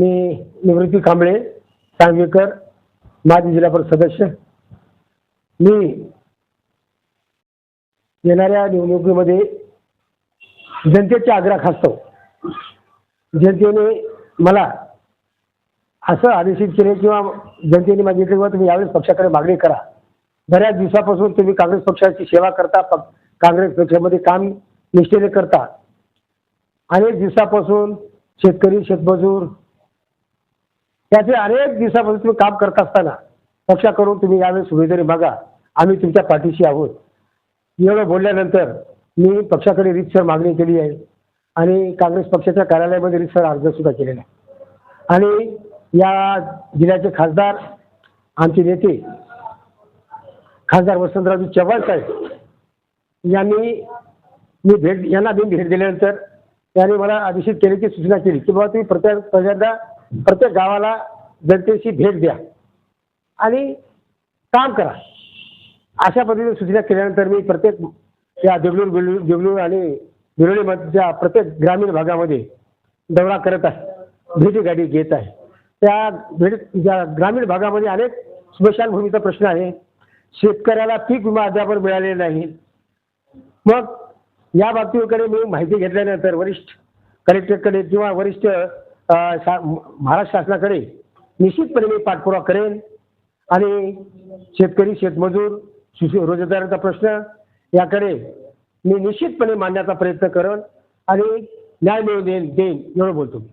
मी निवृत्ती कांबळे सांगवीकर माजी जिल्हा परिषद सदस्य. मी येणाऱ्या निवडणुकीमध्ये जनतेच्या खासतो जनतेने मला असं आदेशित केले किंवा जनतेने मागितले किंवा तुम्ही यावेळेस पक्षाकडे मागणी करा. बऱ्याच दिवसापासून तुम्ही काँग्रेस पक्षाची सेवा करता प- काँग्रेस पक्षामध्ये काम निष्ठेने करता. अनेक दिवसापासून शेतकरी शेतमजूर त्याचे अनेक दिवसापासून तुम्ही काम करत असताना पक्षाकडून तुम्ही यावेळेस उमेदवारी मागा. आम्ही तुमच्या पाठीशी आहोत. एवढं बोलल्यानंतर मी पक्षाकडे रीतसर मागणी केली आहे. आणि काँग्रेस पक्षाच्या कार्यालयामध्ये रीतसर अर्ज सुद्धा केलेला आहे. आणि या जिल्ह्याचे खासदार आमचे नेते खासदार वसंतरावजी चव्हाण साहेब यांनी मी भेट यांना मी भेट दिल्यानंतर त्यांनी मला आदेशित केल्याची सूचना केली की बाबा तुम्ही प्रत्येक पहिल्यांदा प्रत्येक गावाला जनतेशी भेट द्या आणि काम करा. अशा पद्धतीने सूचना केल्यानंतर मी प्रत्येक या देगलूर बिलूर देगलूर आणि बिरोलीमधच्या प्रत्येक ग्रामीण भागामध्ये दौरा करत आहे. भेटी गाडी घेत आहे. त्या भेट ज्या ग्रामीण भागामध्ये अनेक स्मशानभूमीचा प्रश्न आहे. शेतकऱ्याला पीक विमा अद्याप मिळालेला नाही. मग या बाबतीकडे मी माहिती घेतल्यानंतर वरिष्ठ कलेक्टरकडे किंवा वरिष्ठ शा- महाराष्ट्र शासनाकडे निश्चितपणे मी पाठपुरावा करेन आणि शेतकरी शेतमजूर शिशु रोजगाराचा प्रश्न याकडे मी निश्चितपणे मांडण्याचा प्रयत्न करेन आणि न्याय मिळवून देईन देईन एवढं बोलतो मी.